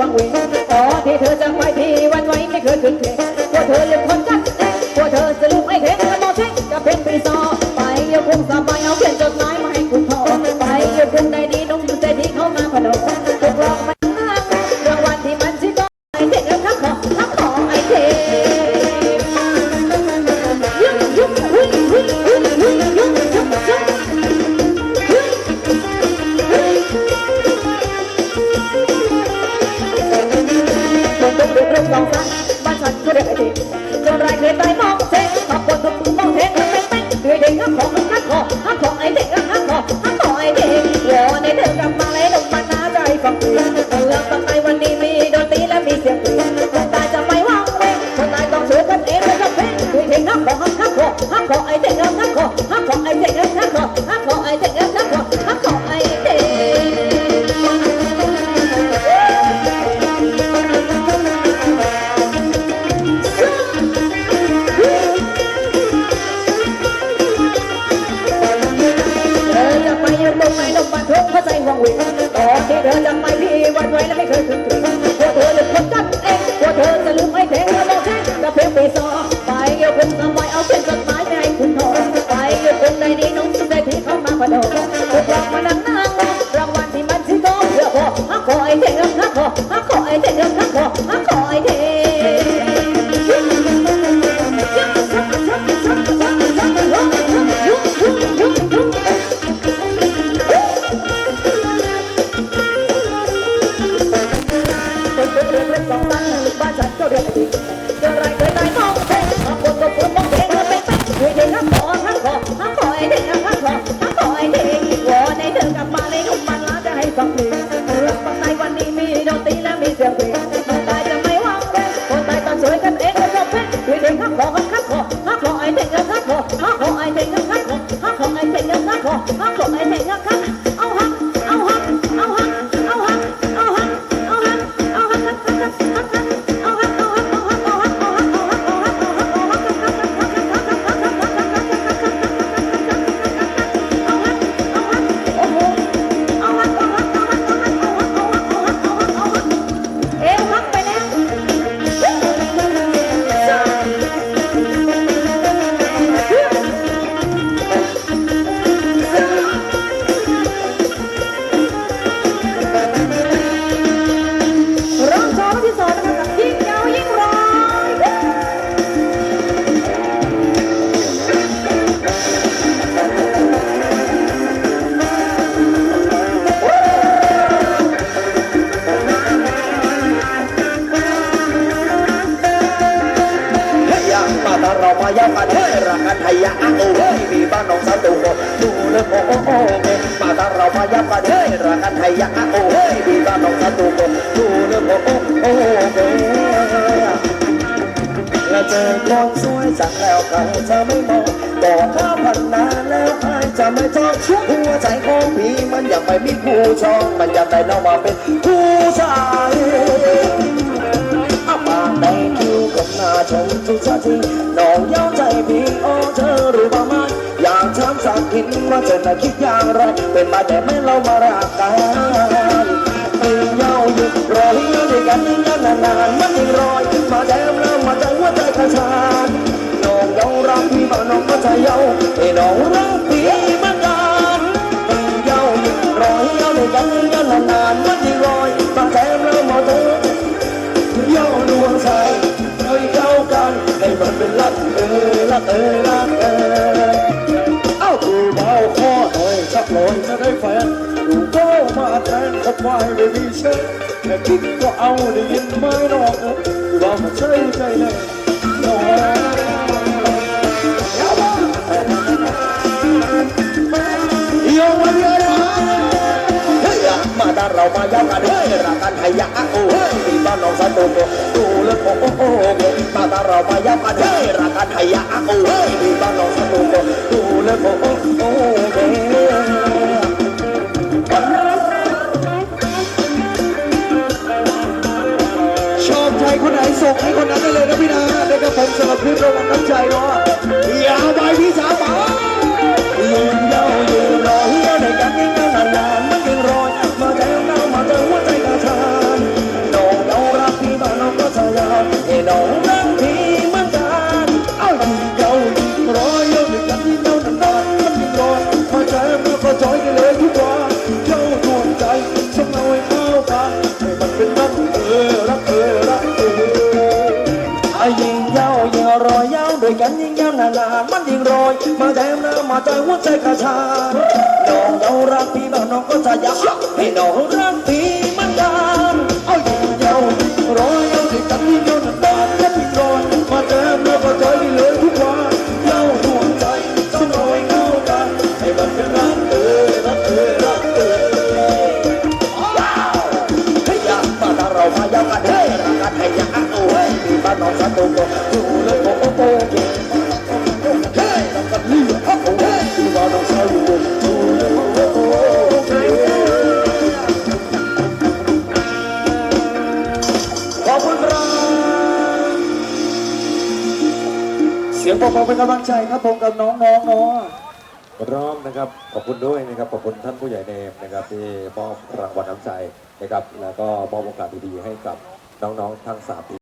วังวิงขอที่เธอจะ Bộ ấy sẽ. Hot, hot, I think I'm hot, hot, hot, I think I'm hot, hot, hot, I think I'm hot. แล้วใครจะไม่มองต่อถ้าพันนาแล้วใครจะไม่ชอบหัวใจของพี่มันยังไม่มีผู้ชอบมันอยากได้น้องมาเป็นผู้ชายอาปากได้คิวกับหน้าชมทุกชาติน้องเย้าใจพี่โอเธอรู้บ้างไหมอยากถามสักทีว่าเธอน่ะคิดอย่างไร เป็นมาแต่ไม่เรามารักกันไม่เย้าหยุดรอให้ด้วยกันนานๆมันยังรอยมาแดมแล้วมาใจว่าใจกระชาย เจะเยาไอ้น้องรังปีมันดานมัาหยุดรอยเยาในกันยานานานมันที่รอยบางแถมเราหมอเธอเยาดวงใจเรยเข้ากันให้มันเป็นรักเออรักเออรักเออเอ้ากูเบาคอหน่อยสักหน่อยจะได้แฟนกูก็มาแทนคนไม่ไม่มีเชื่อแต่คิดก็เอาได้ยินไม่นอกเออกูว่ามันใช่ใจแน่นอน เรามาย้ำกันเฮ้ยรักกันให้ยากษ์โอ้เฮ้ยตีบ้านน้องสะดุดดูเลิอโอ้โอ้โอ้โอ้ตาตาเรามาย้ำกันเฮ้ยรักกันให้ยากษ์โอ้เฮ้ยตีบ้านน้องสะดุดดูเลิอโอ้โอ้โอ้โอ้ชอบใจคนไหนส่งให้คนนั้นได้เลยนะพี่นาได้กับผมสำหรับคลิปรางวัลน้ำใจเนาะากมันยิ่งรอย มาแดงหน้ามาใจหัวใจกระชากน้องเรารักพี่แล้วน้องก็จะอยากให้น้องรักพี่มันดานเอาอยู่เดียวรอยเอาด้วยกันยิ่งยาวนานๆมันยิ่รอยมาแดงหน้ามาใจพี่เลยทุกวันเล่าดวงใจต้องรอยเข้ากันให้มันเป็นรัก เสียงปรบมือเป็นกำลังใจครับผมกับน้องๆเนาะร้อมนะครับขอบคุณด้วยนะครับขอบคุณท่านผู้ใหญ่เนมนะครับที่มอบรางวัลน้ำใจนะครับแล้วก็มอบโอกาสดีๆให้กับน้องๆทั้งสามที